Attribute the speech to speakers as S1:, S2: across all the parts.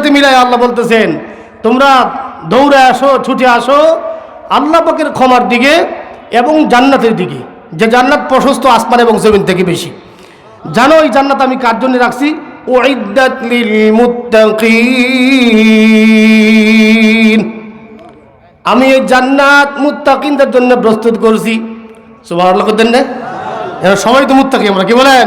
S1: সাথে মিলাই আল্লাহ বলতেছেন, তোমরা দৌড়ে আসো, ছুটে আসো, আল্লাহ পাকের ক্ষমার দিকে এবং জান্নাতের দিকে। যে জান্নাত প্রশস্ত আসমান এবং জমিন থেকে বেশি। জানো এই জান্নাত আমি কার জন্য রাখছি? আমি এই জান্নাত মুত্তাকিনদের জন্য প্রস্তুত করছি। সুবহানাল্লাহ করতেন না। সবাই তো মুত্তাকি, আমরা কি বলেন?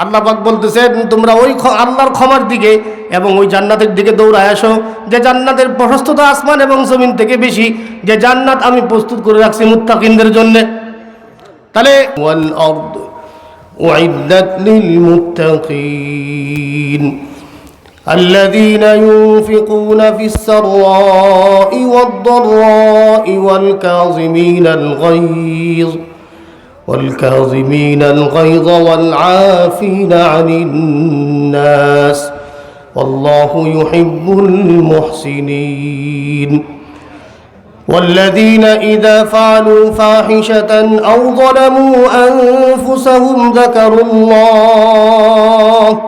S1: আল্লাহ পাক বলতেছেন তোমরা ওই খ- আল্লাহর ক্ষমার দিকে এবং ওই জান্নাতের দিকে দৌড়ায় আসো যে জান্নাতের প্রশস্ততা আসমান এবং জমিন থেকে বেশি যে জান্নাত আমি প্রস্তুত করে রাখছি মুত্তাকিনদের জন্য তাহলে ওয়াল আরদ উইদ্দাত লিল মুত্তাকিন الذين ينفقون في السراء والضراء والكاظمين الغيظ والكاظمين الغيظ والعافين عن الناس والله يحب المحسنين والذين إذا فعلوا فاحشة أو ظلموا أنفسهم ذكروا الله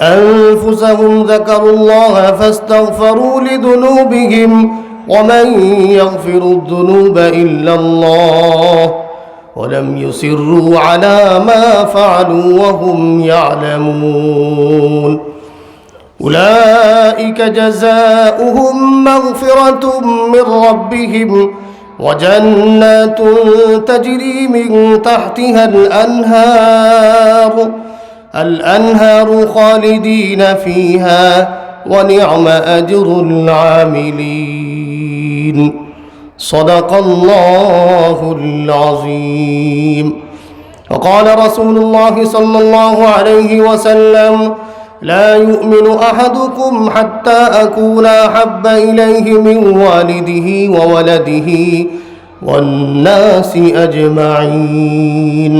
S1: أنفسهم ذكروا الله فاستغفروا لذنوبهم ومن يغفر الذنوب إلا الله ولم يصروا على ما فعلوا وهم يعلمون. أولئك جزاؤهم مغفرة من ربهم وجنات تجري من تحتها الأنهار. الأنهار خالدين فيها ونعم أجر العاملين. صدق الله العظيم. وقال رسول الله صلى الله عليه وسلم لا يؤمن أحدكم حتى أكون أحب إليه من والده وولده والناس أجمعين.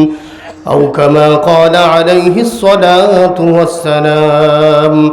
S1: أو كما قال عليه الصلاة والسلام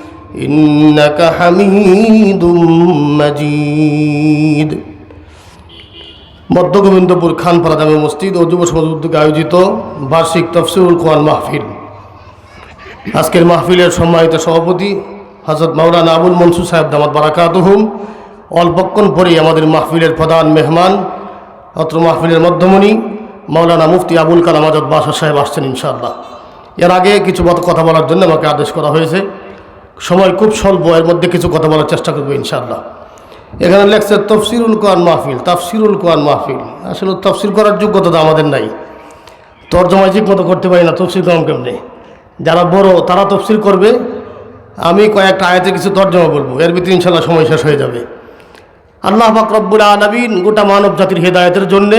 S1: إنك حميد مجيد মধ্যগোবিন্দপুর খানপাড়া জামে মসজিদ ও যুব সমাজ উদ্যোগে আয়োজিত বার্ষিক তফসিরুল কোরআন মাহফিল আজকের মাহফিলের সম্মানিত সভাপতি হজরত মাওলানা আবুল মনসুর সাহেব দামাত বারাকাতহুম অল্পক্ষণ পরেই আমাদের মাহফিলের প্রধান মেহমান অত্র মাহফিলের মধ্যমণি মাওলানা মুফতি আবুল কালাম আজাদ বাসা সাহেব আসছেন ইনশাআল্লাহ এর আগে কিছু মত কথা বলার জন্য আমাকে আদেশ করা হয়েছে সময় খুব স্বল্প, এর মধ্যে কিছু কথা বলার চেষ্টা করব ইনশাআল্লাহ। এখানে লেখছে, তফসিরুল কোরআন মাহফিল, তাফসিরুল কোরআন মাহফিল। আসলে তফসির করার যোগ্যতা তো আমাদের নাই। তর্জমায় ঠিক মতো করতে পারি না, তফসির কম কেমনে? যারা বড়, তারা তফসির করবে। আমি কয়েকটা আয়াতে কিছু তর্জমা বলব, এর ভিতরে ইনশাল্লাহ সময় শেষ হয়ে যাবে। আল্লাহ পাক রব্বুল আলমিন গোটা মানব জাতির হেদায়তের জন্যে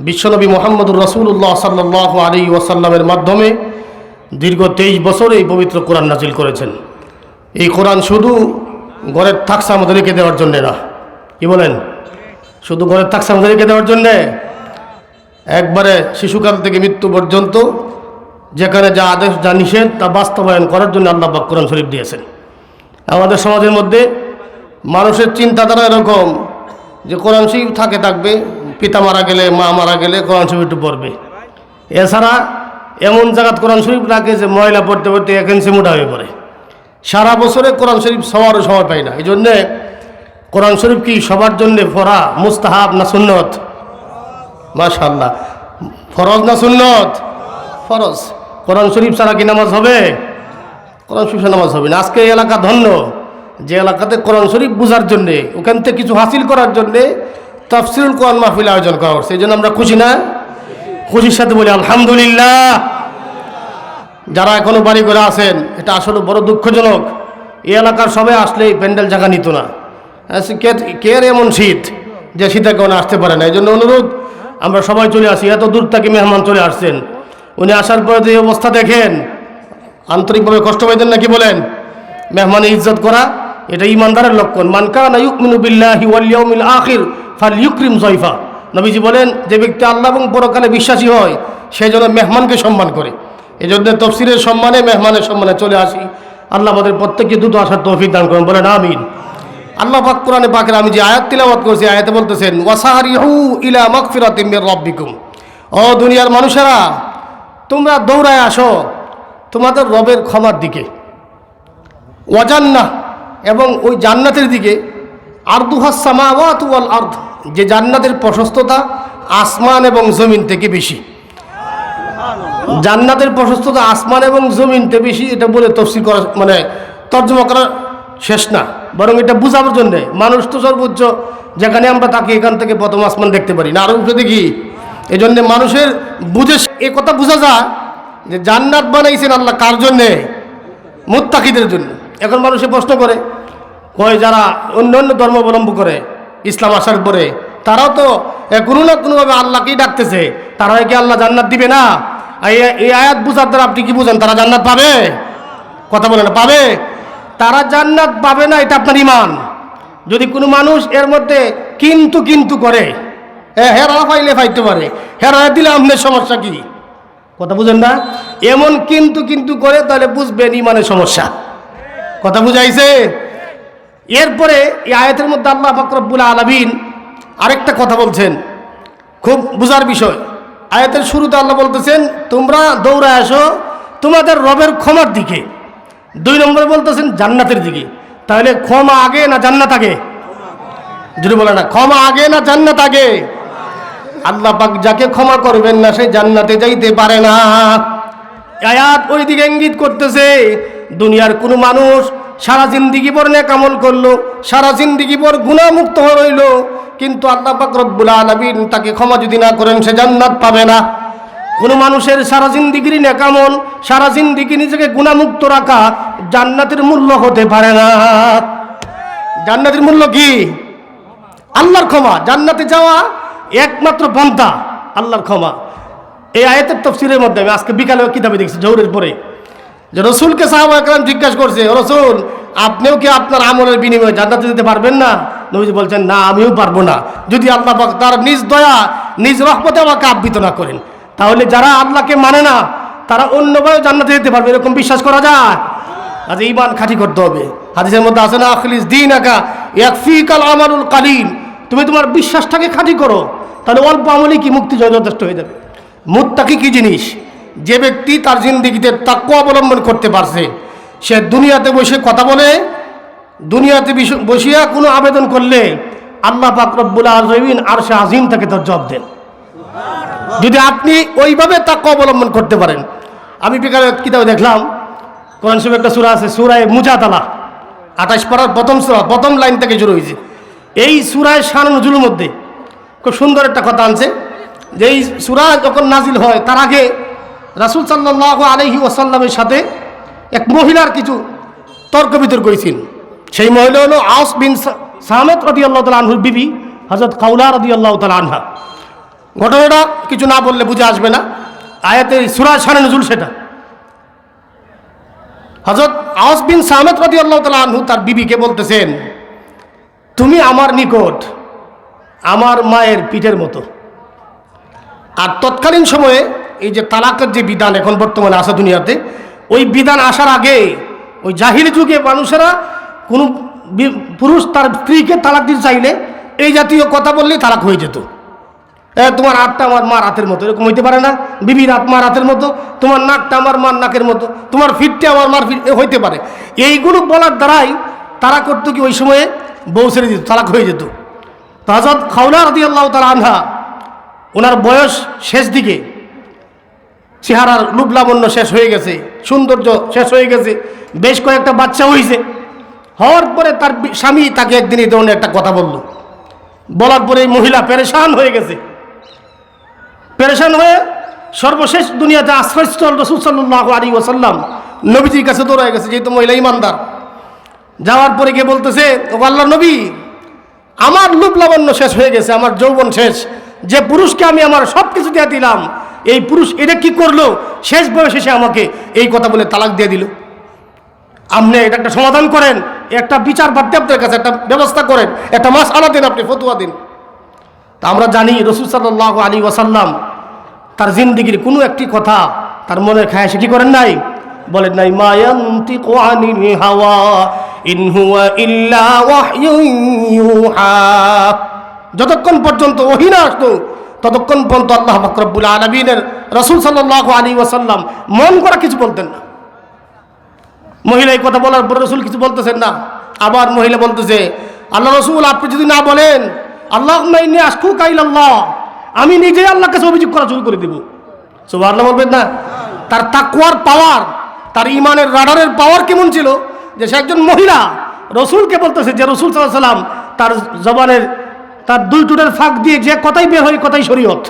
S1: বিশ্বনবী মোহাম্মদুর রসুল্লাহ সাল্লাহ আলী ওয়াসাল্লামের মাধ্যমে দীর্ঘ তেইশ বছর এই পবিত্র কোরআন নাজিল করেছেন। এই কোরআন শুধু ঘরের থাকসা আমাদের রেখে দেওয়ার জন্যে না। কি বলেন? শুধু ঘরের থাকসা আমাদের রেখে দেওয়ার জন্যে? একবারে শিশুকাল থেকে মৃত্যু পর্যন্ত যেখানে যা আদেশ, যা নিষেধ, তা বাস্তবায়ন করার জন্য আল্লাহ পাক কোরআন শরীফ দিয়েছেন। আমাদের সমাজের মধ্যে মানুষের চিন্তাধারা এরকম যে কোরআন শরীফ থাকে, থাকবে, পিতা মারা গেলে, মা মারা গেলে কোরআন শরীফ একটু পড়বে। এছাড়া এমন জায়গাত কোরআন শরীফ রাখে যে ময়লা পড়তে পড়তে এক ইঞ্চি মোটা হয়ে পড়ে। সারা বছরে কোরআন শরীফ সবারও সময় পায় না। এই জন্যে কোরআন শরীফ কি সবার জন্যে ফরা, মুস্তাহাব না সুন্নত? মাশাল্লাহ ফরজ না সুন্নত? ফরজ। কোরআন শরীফ ছাড়া কি নামাজ হবে? কোরআন শরীফ নামাজ হবে না। আজকে এই এলাকা ধন্য। যে এলাকাতে কোরআন শরীফ বোঝার জন্যে, ওখান থেকে কিছু হাসিল করার জন্যে তফসিরুল কোরআন মাহফিল আয়োজন করা হচ্ছে। এই জন্য আমরা খুশি না? খুশির সাথে বলি, আলহামদুলিল্লাহ। যারা এখনও বাড়ি করে আছেন এটা আসলে বড় দুঃখজনক। এই এলাকার সবাই আসলে এই প্যান্ডেল জায়গা নিত না। আচ্ছা, কে- এমন শীত যে শীতে কেউ আসতে পারে না। এই জন্য অনুরোধ আমরা সবাই চলে আসি। এত দূর থেকে মেহমান চলে আসছেন। উনি আসার পরে যে অবস্থা দেখেন আন্তরিকভাবে কষ্ট পাইতেন নাকি বলেন? মেহমানের ইজ্জত করা এটা ইমানদারের লক্ষণ। মানকান ইউকমিনু বিল্লাহি ওয়াল ইয়াউমিল আখির ফাল ইউকরিম জয়ফা নবীজি বলেন যে ব্যক্তি আল্লাহ এবং পরকালে বিশ্বাসী হয় সে যেন মেহমানকে সম্মান করে। এই জন্য তফসিরের সম্মানে, মেহমানের সম্মানে চলে আসি। আল্লাহ আমাদের প্রত্যেককে দ্রুত আসার তৌফিক দান করেন, বলেন আমিন। আল্লাহ পাক কোরআনে পাকের আমি যে আয়াত তিলাওয়াত করছি আয়াতে বলতেছেন ওয়াসাহারিহু ইলা মাগফিরাতিম মির ও দুনিয়ার মানুষেরা, তোমরা দৌড়ায় আসো তোমাদের রবের ক্ষমার দিকে। ওয়াজান্না এবং ওই জান্নাতের দিকে। আর্দুহাস সামাওয়াত ওয়াল আর্দ, যে জান্নাতের প্রশস্ততা আসমান এবং জমিন থেকে বেশি। জান্নাতের প্রশস্ততা আসমান এবং জমিনতে বেশি এটা বলে তফসিল করা মানে তর্জমা করা শেষ না। বরং এটা বোঝাবার জন্যে মানুষ তো সর্বোচ্চ যেখানে আমরা তাকে এখান থেকে প্রথম আসমান দেখতে পারি না। আরও উপরে দেখি এই জন্যে মানুষের বুঝে এ কথা বোঝা যায় যে জান্নাত বানাইছেন আল্লাহ কার জন্যে? মুত্তাকিদের জন্য। এখন মানুষে প্রশ্ন করে, কয় যারা অন্য অন্য ধর্ম অবলম্বন করে, ইসলাম আসার পরে, তারাও তো কোনো না কোনোভাবে আল্লাহকেই ডাকতেছে। তারা কি আল্লাহ জান্নাত দিবে না? এই- আয়াত বুঝার দ্বারা আপনি কি বুঝেন? তারা জান্নাত পাবে? কথা বলে না পাবে? তারা জান্নাত পাবে না এটা আপনার ইমান যদি কোনো মানুষ এর মধ্যে কিন্তু কিন্তু করে এ, হেরা পাইলে পাইতে পারে হেরা দিলে আপনার সমস্যা কি? কথা বুঝেন না? এমন কিন্তু কিন্তু করে তাহলে বুঝবেন ইমানের সমস্যা। কথা বুঝাইছে? এরপরে এই আয়াতের মধ্যে আল্লাহ ফাকরবুল আলমিন আরেকটা কথা বলছেন। খুব বুঝার বিষয়। আয়াতের শুরুতে আল্লাহ বলতেছেন, তোমরা দৌড়ে আসো, তোমাদের রবের ক্ষমার দিকে। দুই নম্বরে বলতেছেন, জান্নাতের দিকে। তাহলে ক্ষমা আগে না জান্নাত আগে? যদি বলে না, ক্ষমা আগে না জান্নাত আগে? আল্লাহ পাক যাকে ক্ষমা করবেন না, সে জান্নাতে যাইতে পারে না। আয়াত ওই দিকে ইঙ্গিত করতেছে, দুনিয়ার কোনো মানুষ সারা জিন্দিগি পর নেকামল করল, সারা জিন্দিগি পর গুণামুক্ত হয়ে রইল কিন্তু আল্লাহ রব্বুল আলামিন তাকে ক্ষমা যদি না করেন, সে জান্নাত পাবে না। কোনো মানুষের সারা জিন্দিগির নেকামল সারা জিন্দিগি নিজেকে গুণামুক্ত রাখা জান্নাতের মূল্য হতে পারে না। জান্নাতের মূল্য কি? আল্লাহর ক্ষমা। জান্নাতে যাওয়া একমাত্র পন্থা, আল্লাহর ক্ষমা। এই আয়াতের তফসিলের মধ্যে আমি আজকে বিকালে কিতাবে দেখছি জৌরের পরে। যে রসুলকে সাহাবা একরাম জিজ্ঞাসা করছে রসুল আপনিও কি আপনার আমলের বিনিময়ে জান্নাতে যেতে পারবেন না? নবীজি বলছেন, না, আমিও পারব না। যদি আল্লাহ তার নিজ দয়া, নিজ রহমতে আমাকে আবৃত না করেন, তাহলে যারা আল্লাহকে মানে না, তারা অন্যভাবে জান্নাতে যেতে পারবে, এরকম বিশ্বাস করা যায়? আজ ইমান খাঁটি করতে হবে। হাদিসের মধ্যে আছে না, আখলিস দিন একা একফিকাল আমারুল কালিন তুমি তোমার বিশ্বাসটাকে খাঁটি করো, তাহলে অল্প আমলে কি মুক্তি যথেষ্ট হয়ে যাবে? মুত্তাকি কি জিনিস? যে ব্যক্তি তার জিন্দিগিতে তাক্য অবলম্বন করতে পারছে সে দুনিয়াতে বসে কথা বলে, দুনিয়াতে বসিয়া কোনো আবেদন করলে আল্লাহ পাক রব্বুল আজমিন আর সে আজিম তাকে তার জব দেন। যদি আপনি ওইভাবে তাক্য অবলম্বন করতে পারেন। আমি বিকালে কিতাবে দেখলাম, কোরআন শরীফ একটা সুরা আছে, সুরায় মুজাতালা আঠাশ পাড়ার প্রথম সুরা, প্রথম লাইন থেকে শুরু হয়েছে। এই সুরায় শান নজুলের মধ্যে খুব সুন্দর একটা কথা আনছে, যে এই সুরা যখন নাজিল হয়, তার আগে রাসুল সাল্লাহ আলহি ওসাল্লামের সাথে এক মহিলার কিছু তর্ক বিতর্ক হয়েছিল সেই মহিলা হলো আউস বিন সামেদ রদি আল্লাহ তালা আনহুর বিবি হজরত কাউলা রদি আল্লাহ তালা আনহা। ঘটনাটা কিছু না বললে বুঝে আসবে না। আয়াতের সুরা শানে নজুল সেটা। হজরত আওয়াজ বিন সামেদ রদি আল্লাহ তালা আনহু তার বিবিকে বলতেছেন, তুমি আমার নিকট আমার মায়ের পিঠের মতো। আর তৎকালীন সময়ে এই যে তালাকের যে বিধান এখন বর্তমানে আসা দুনিয়াতে ওই বিধান আসার আগে ওই জাহিলি যুগে মানুষেরা কোনো পুরুষ তার স্ত্রীকে তালাক দিতে চাইলে এই জাতীয় কথা বললেই তালাক হয়ে যেত। তোমার হাতটা আমার মার রাতের মতো, এরকম হইতে পারে না। বিবির হাত মার হাতের মতো, তোমার নাকটা আমার মার নাকের মতো, তোমার ফিটটা আমার মার ফিট হইতে পারে। এইগুলো বলার দ্বারাই তারা করতো কি ওই সময়ে বউ ছেড়ে দিত, তালাক হয়ে যেত। তো হজরত খাউলা রদি আল্লাহ তালা আনহা, ওনার বয়স শেষ দিকে চেহারার রূপ লাবণ্য শেষ হয়ে গেছে, সৌন্দর্য শেষ হয়ে গেছে, বেশ কয়েকটা বাচ্চা হয়েছে হওয়ার পরে তার স্বামী তাকে একদিন এই ধরনের একটা কথা বলল। বলার পরে এই মহিলা পেরেশান হয়ে গেছে। পেরেশান হয়ে সর্বশেষ দুনিয়াতে আশ্রয়স্থল রসুল আলী ওসাল্লাম নবীজির কাছে দৌড়ায় গেছে, যেহেতু মহিলা ইমানদার। যাওয়ার পরে গিয়ে বলতেছে ও আল্লাহ নবী, আমার লুপ লাবণ্য শেষ হয়ে গেছে, আমার যৌবন শেষ। যে পুরুষকে আমি আমার সব কিছু দিয়ে দিলাম এই পুরুষ এটা কি করল? শেষ বয়সে সে আমাকে এই কথা বলে তালাক দিয়ে দিল। আপনি এটা একটা সমাধান করেন, একটা বিচার বাড়তে আপনার কাছে একটা ব্যবস্থা করেন, একটা মাস আনা দিন, আপনি ফতুয়া দিন। তা আমরা জানি রসুল সাল্লাহ আলী ওয়াসাল্লাম তার জিন্দিগির কোনো একটি কথা তার মনের খায় সে কি করেন নাই? বলেন নাই মায়ান্তি কোয়ানিল হাওয়া, ইন হুয়া ইল্লা যতক্ষণ পর্যন্ত ওহি না আসতো ততক্ষণ পর্যন্ত আল্লাহ ফকরবুল আলমিনের রসুল সাল্লাহ আলী ওয়াসাল্লাম মন করা কিছু বলতেন না। মহিলা এই কথা বলার পরে রসুল কিছু বলতেছেন না। আবার মহিলা বলতেছে, আল্লাহ রসুল, আপনি যদি না বলেন আল্লাহ আসকু কাইলাল্লাহ আমি নিজেই আল্লাহর কাছে অভিযোগ করা শুরু করে দেব। সব আল্লাহ বলবেন না। তার তাকুয়ার পাওয়ার, তার ইমানের রাডারের পাওয়ার কেমন ছিল? যে সে একজন মহিলা, রসুলকে বলতেছে যে রসুল সাল্লাহ সাল্লাম তার জবানের তার দুই টুটের ফাঁক দিয়ে যে কথাই বের হয় কথাই শরীয়ত।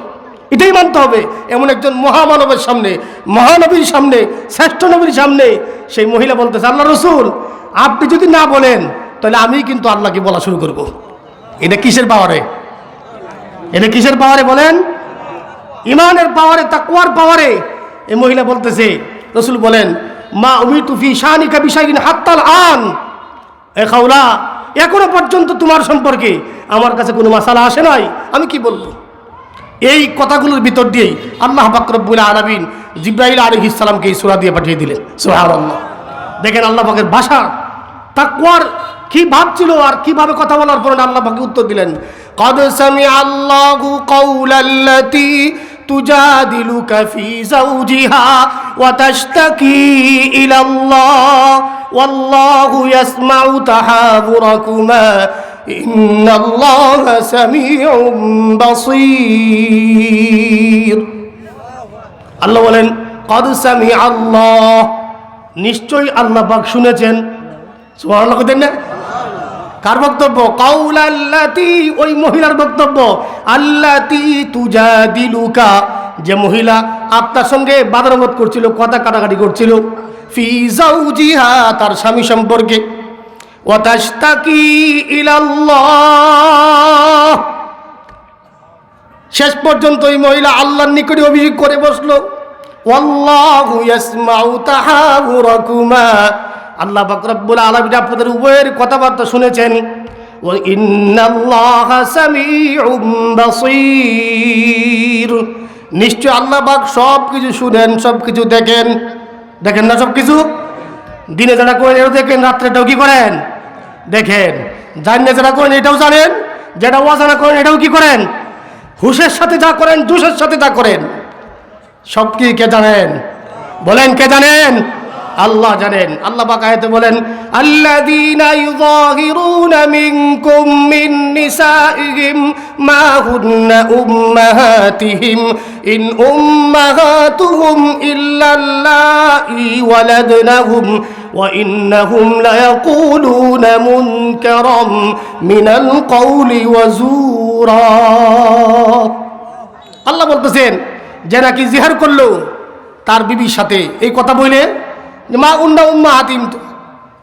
S1: এটাই মানতে হবে। এমন একজন মহামানবের সামনে, মহানবীর সামনে, শ্রেষ্ঠ নবীর সামনে সেই মহিলা বলতেছে, আল্লাহ রসুল, আপনি যদি না বলেন, তাহলে আমি কিন্তু আল্লাহকে বলা শুরু করব। এটা কিসের পাওয়ারে? এটা কিসের পাওয়ারে বলেন? ইমানের পাওয়ারে তা তাকুয়ার পাওয়ারে এই মহিলা বলতেছে, রসুল বলেন, মা উমি তুফি শাহানিকা বিষয়দিন হাত্তাল আন। এ খাওলা এখনও পর্যন্ত তোমার সম্পর্কে আমার কাছে কোনো মাসালা আসে নাই। আমি কি বলব? এই কথাগুলোর ভিতর দিয়েই আল্লাহ বাকরবুল আলমিন জিব্রাহিল আলী ইসলামকে এই সুরা দিয়ে পাঠিয়ে দিলেন। সোহার আল্লাহ দেখেন আল্লাহ পাকের ভাষা তাকুয়ার কি ভাবছিল আর কীভাবে কথা বলার পরে আল্লাহ পাকে উত্তর দিলেন, কদ সামি আল্লাহু কৌলাল্লাতি تجادلك في زوجها وتشتكي إلى الله والله يسمع تحاوركما إن الله سميع بصير আল্লাহ বলেন কদ সামি আল্লাহ নিশ্চয়ই আল্লাহ পাক শুনেছেন সুবহানাল্লাহ কইতেন না কার বক্তব্য? কাউল আল্লাতি ওই মহিলার বক্তব্য। আল্লাতি তুজা দিলুকা যে মহিলা আপনার সঙ্গে বাদানবোধ করছিল, কথা কাটাকাটি করছিল, ফি জাউজিহা তার স্বামী সম্পর্কে। শেষ পর্যন্ত ওই মহিলা আল্লাহর নিকটে অভিযোগ করে বসল। আল্লাহ পাক রব্বুল আলামিন আপনাদের উভয়ের কথাবার্তা শুনেছেন। বাসীর। নিশ্চয় আল্লাহ বাক সব কিছু শুনেন সব কিছু দেখেন। দেখেন না সব কিছু দিনে যারা করেন, এটাও দেখেন, রাত্রেটাও কি করেন? দেখেন। জানিয়ে যারা করেন, এটাও জানেন। যেটা অজানা করেন, এটাও কি করেন? হুশের সাথে যা করেন জুসের সাথে যা করেন। সব কি কে জানেন? বলেন কে জানেন? আল্লাহ জানেন আল্লাহ পাক আয়াতে বলেন আল্লাযীনা ইউযাহিরুনা মিনকুম মিন নিসাইহিম মা হুন্না উম্মাহাতিহিম ইন উম্মাহাতুহুম ইল্লাল্লাহি ওয়ালাদনাহুম وإنهم ليقولون منكرا من القول وزورا আল্লাহ বলতেছেন যে নাকি জিহার করলো তার বিবির সাথে এই কথা বলে যে মা উন্না উম্মা হাতিম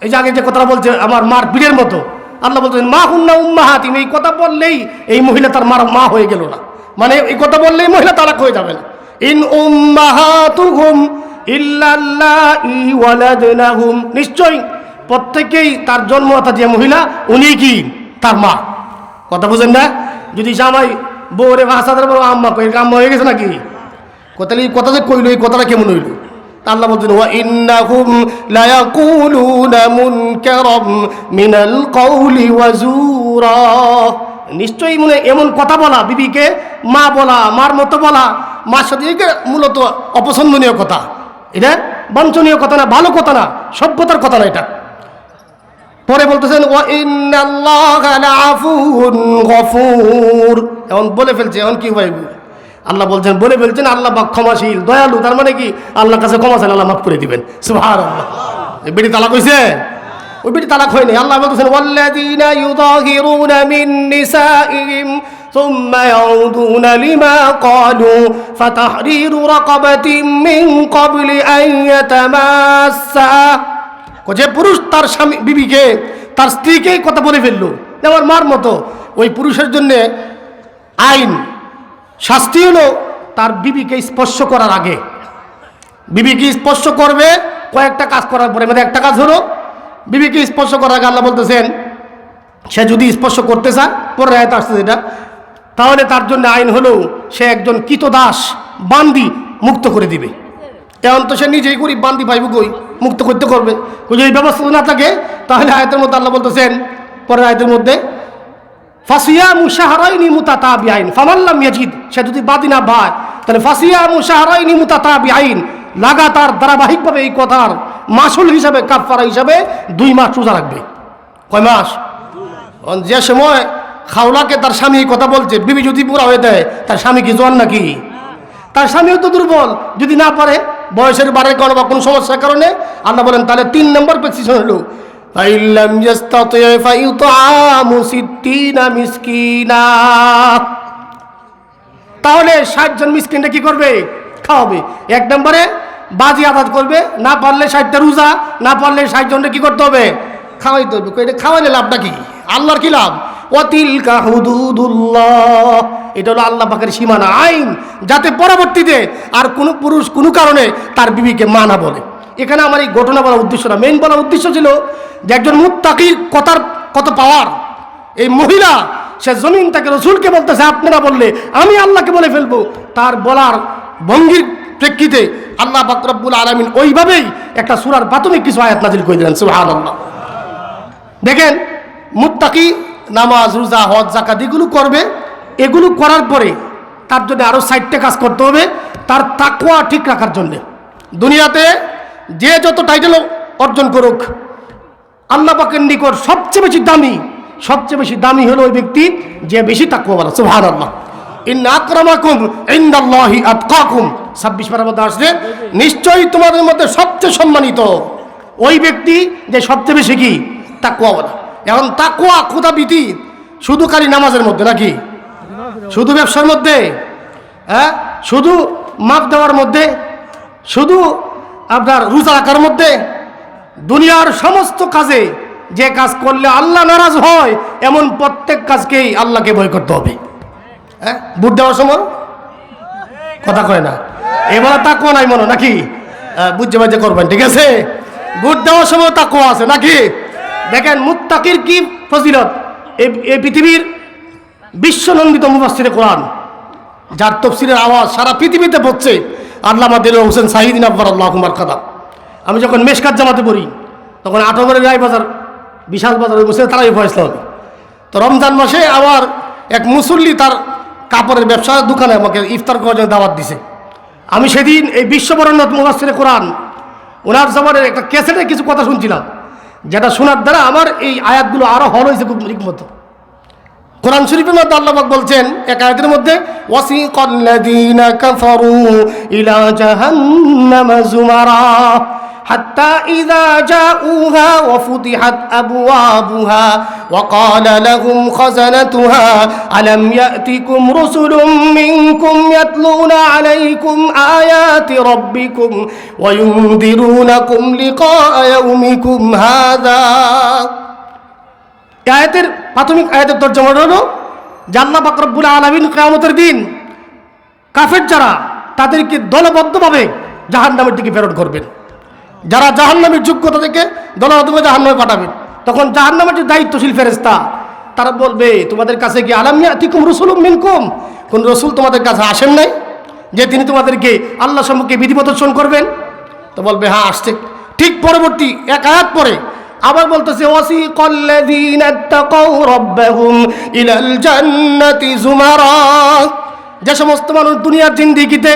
S1: এই যে আগে যে কথাটা বলছে আমার মার পীরের মতো, আল্লাহ বলতেছেন মা হুন্না উম্মা হাতিম, এই কথা বললেই এই মহিলা তার মার মা হয়ে গেল না। মানে এই কথা বললেই মহিলা তালাক হয়ে যাবে না। ইন উম্মাহাতুহুম ইল্লাল্লাহি ওয়ালাদনাহুম। নিশ্চয়ই প্রত্যেকেই তার জন্মদাতা যে মহিলা, উনি কি? তার মা। কথা বুঝেন না? যদি জামাই বউরে বড় আম্মা কই? আম্মা হয়ে গেছে নাকি? কথা কথা যে কইল, এই কথাটা কেমন হইল? আল্লাহ বলছেন, ওয়া ইন্নাহুম লা ইয়াকুলুনা মুনকারাম মিনাল কওলি ওয়া নিশ্চয়ই মনে এমন কথা বলা, বিবিকে মা বলা, মার মতো বলা, মার সাথে মূলত অপছন্দনীয় কথা। এটা বাঞ্ছনীয় কথা না, ভালো কথা না, সভ্যতার কথা না এটা। পরে বলতেছেন ও গফুর। এখন বলে ফেলছে, এখন কি ভাই আল্লাহ বলছেন বলে ফেলছেন আল্লাহ বা ক্ষমাশীল দয়ালু তার মানে কি আল্লাহর কাছে ক্ষমা চান আল্লাহ মাফ করে দিবেন সুভার আল্লাহ এই বেটি তালাক হয়েছে ওই বেটি তালাক হয়নি আল্লাহ বলতেছেন ওয়াল্লাযীনা ইউযাহিরুনা মিন নিসাইহিম ثم يعودون لما قالوا فتحرير رقبة من قبل أن يتماسا যে পুরুষ তার স্বামী বিবিকে তার স্ত্রীকে কথা বলে ফেললো যে আমার মার মতো ওই পুরুষের জন্য আইন শাস্তি হলো তার বিবিকে স্পর্শ করার আগে। বিবিকে স্পর্শ করবে, কয়েকটা কাজ করার পরে। মানে একটা কাজ হলো, বিবিকে স্পর্শ করার আগে আল্লাহ বলতেছেন, সে যদি স্পর্শ করতে চায় পরে আয়ত আসছে যেটা, তাহলে তার জন্য আইন হলো সে একজন কিতদাস বান্দি মুক্ত করে দিবে। এখন তো সে নিজেই গরিব, বান্দি পাইব কই? মুক্ত করতে করবে। যদি ব্যবস্থা না থাকে, তাহলে আয়তের মধ্যে আল্লাহ বলতেছেন, পরের আয়তের মধ্যে ফাসিয়া মুশাহারাইনি মুতাতাবি আইন ফামাল্লাম ইয়াজিদ, সে যদি বাদি না ভাই তাহলে ফাসিয়া মুশাহারাইনি মুতাতাবি আইন লাগাতার ধারাবাহিকভাবে এই কথার মাসুল হিসাবে কাফারা হিসাবে দুই মাস রোজা রাখবে। কয় মাস? যে সময় খাওলাকে তার স্বামী কথা বলছে, বিবি যদি পুরা হয়ে দেয়, তার স্বামী কি জোয়ান নাকি? তার স্বামীও তো দুর্বল, যদি না পারে, বয়সের বাড়ার কারণে বা কোনো সমস্যার কারণে, আল্লাহ বলেন, তাহলে তিন নম্বর প্রেসক্রিপশন হলো ফাইল্লাম ইয়াস্তাতি ফায়ুতআমু সিত্তিনা মিসকিনা। তাহলে ষাট জন মিসকিনটা কি করবে? খাওয়াবে। এক নম্বরে বাজি আদাত করবে, না পারলে ষাটটা রোজা, না পারলে ষাট জনটা কি করতে হবে? খাওয়াইতে হবে। এটা খাওয়াইলে লাভটা কি? আল্লাহর কি লাভ? অতিল হুদুদুল্লাহ। এটা হলো আল্লাহ পাকের সীমানা আইন। যাতে পরবর্তীতে আর কোনো পুরুষ কোনো কারণে তার বিবিকে মা না বলে। এখানে আমার এই ঘটনা বলার উদ্দেশ্য না। মেইন বলার উদ্দেশ্য ছিল যে একজন মুত্তাকির কথার কত পাওয়ার এই মহিলা, সে জমিন তাকে রসুলকে বলতেছে, আপনারা বললে আমি আল্লাহকে বলে ফেলব। তার বলার ভঙ্গির প্রেক্ষিতে আল্লাহ বাকরবুল আলমিন ওইভাবেই একটা সুরার প্রাথমিক কিছু আয়াত নাজিল করে দিলেন সুহান আল্লাহ দেখেন, মুত্তাকি নামাজ, রোজা, হজ জাকাত এগুলো করবে। এগুলো করার পরে তার জন্য আরও সাইডটা কাজ করতে হবে, তার তাকুয়া ঠিক রাখার জন্যে। দুনিয়াতে যে যত টাইটেল অর্জন করুক, আল্লাহ নিকট সবচেয়ে বেশি দামি, সবচেয়ে বেশি দামি হলো ওই ব্যক্তি যে বেশি আল্লাহ ইন্না আকরামাকুম ইনদাল্লাহি আতকাকুম। ছাব্বিশ পারার মধ্যে আসলে নিশ্চয়ই তোমাদের মধ্যে সবচেয়ে সম্মানিত ওই ব্যক্তি যে সবচেয়ে বেশি কি? তাকুয়াওয়ালা এখন তাকুয়া ক্ষুদা ভীতি শুধু খালি নামাজের মধ্যে নাকি? শুধু ব্যবসার মধ্যে হ্যাঁ? শুধু মাপ দেওয়ার মধ্যে, শুধু আপনার রোজা রাখার মধ্যে দুনিয়ার সমস্ত কাজে যে কাজ করলে আল্লাহ নারাজ হয়, এমন প্রত্যেক কাজকেই আল্লাহকে ভয় করতে হবে। হ্যাঁ? বুট দেওয়ার সময়? কথা কয় না। এবার তাকুয়া নাই মনে নাকি? বুঝতে বাজে করবেন, ঠিক আছে? বুট দেওয়ার সময় তাকুয়া আছে নাকি? দেখেন, মুত্তাকির কি ফজিলত? এই পৃথিবীর বিশ্বনন্দিত মুফাসসিরে কোরআন, যার তফসিলের আওয়াজ সারা পৃথিবীতে পড়ছে। আল্লামা দিল হোসেন সাহিদিন আব্বার আল্লাহ কুমার খাদা আমি যখন মেশকাত জামাতে পড়ি, তখন আটগরের রায় বাজার, বিশাল বাজার, ওই বসে তারাই ফয়সলা হবে। তো রমজান মাসে আবার এক মুসল্লি তার কাপড়ের ব্যবসা দোকানে আমাকে ইফতার করার জন্য দাওয়াত দিছে। আমি সেদিন এই বিশ্ববরণ্যত মুফাসসিরে কোরআন, ওনার জবানের একটা ক্যাসেটে কিছু কথা শুনছিলাম, যেটা শোনার দ্বারা আমার এই আয়াতগুলো আরও হল হয়েছে খুব ঠিকমতো কোরআন শরীফের মধ্যে আল্লাহ পাক বলছেন এক আয়াতের মধ্যে ওয়াসিকাল্লাযীনা কাফারু ইলা জাহান্নাম যুমারা حتى إذا جاءوها وفتحت أبوابها وقال لهم خزنتها ألم يأتكم رسل منكم يتلون عليكم آيات ربكم وينذرونكم لقاء يومكم هذا এই আয়াতের প্রাথমিক আয়াতের তর্জমা হলো জাল্লা বাকরবুল আলমিন কেয়ামতের দিন কাফের যারা, তাদেরকে দলবদ্ধভাবে জাহান নামের দিকে প্রেরণ করবেন। যারা জাহান নামের যোগ্যতা থেকে দলবদ্ধভাবে জাহান নামে পাঠাবেন, তখন জাহান নামের যে দায়িত্বশীল ফেরেস্তা তারা বলবে, তোমাদের কাছে কি আলামিয়া তিকুম রসুল মিনকুম? কোন রসুল তোমাদের কাছে আসেন নাই? যে তিনি তোমাদেরকে আল্লাহ সম্মুখে বিধি প্রদর্শন করবেন? তো বলবে হ্যাঁ আসছে। ঠিক পরবর্তী এক আয়াত পরে আবার বলতেছে, ওয়াসিকাল্লাযীনা তাকাউ রাব্বাহুম ইলাল জান্নাতি যুমারা। যে সমস্ত মানুষ দুনিয়ার জিন্দিগিতে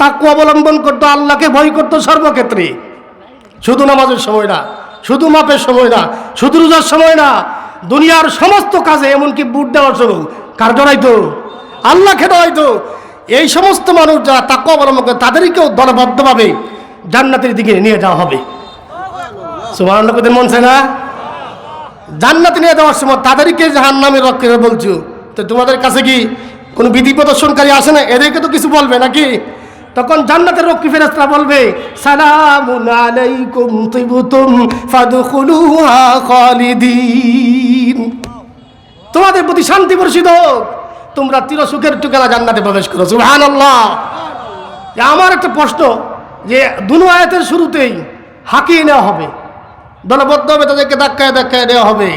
S1: তাকওয়া অবলম্বন করতো, আল্লাহকে ভয় করতো সর্বক্ষেত্রে। শুধু নামাজের সময় না, শুধু মাপের সময় না, শুধু রোজার সময় না, দুনিয়ার সমস্ত কাজে এমনকি বুট দেওয়ার সময় কার জড়াইতো আল্লাহকে ডরাইতো এই সমস্ত মানুষ যারা তাকওয়া অবলম্বন করে, তাদেরকেও দলবদ্ধভাবে জান্নাতের দিকে নিয়ে যাওয়া হবে। সুমান লোকদের মন না? জান্নাতে নিয়ে যাওয়ার সময় তাদেরকে জাহান নামে রক্ষে বলছো। তো তোমাদের কাছে কি কোনো বিধি প্রদর্শনকারী আসে না? এদেরকে তো কিছু বলবে নাকি? তখন জান্নাতের রক্ষী ফেরেস্তা বলবে, সালামুন আলাইকুম তিবতুম ফাদখুলুহা খালিদিন। তোমাদের প্রতি শান্তি বর্ষিত তোমরা চিরসুখের টুকেলা জান্নাতে প্রবেশ করো। সুবহানাল্লাহ। আমার একটা প্রশ্ন, যে দুনো আয়াতের শুরুতেই হাঁকিয়ে নেওয়া হবে। দলবদ্ধভাবে তাদেরকে ধাক্কায় ধাক্কায় দেওয়া হবে।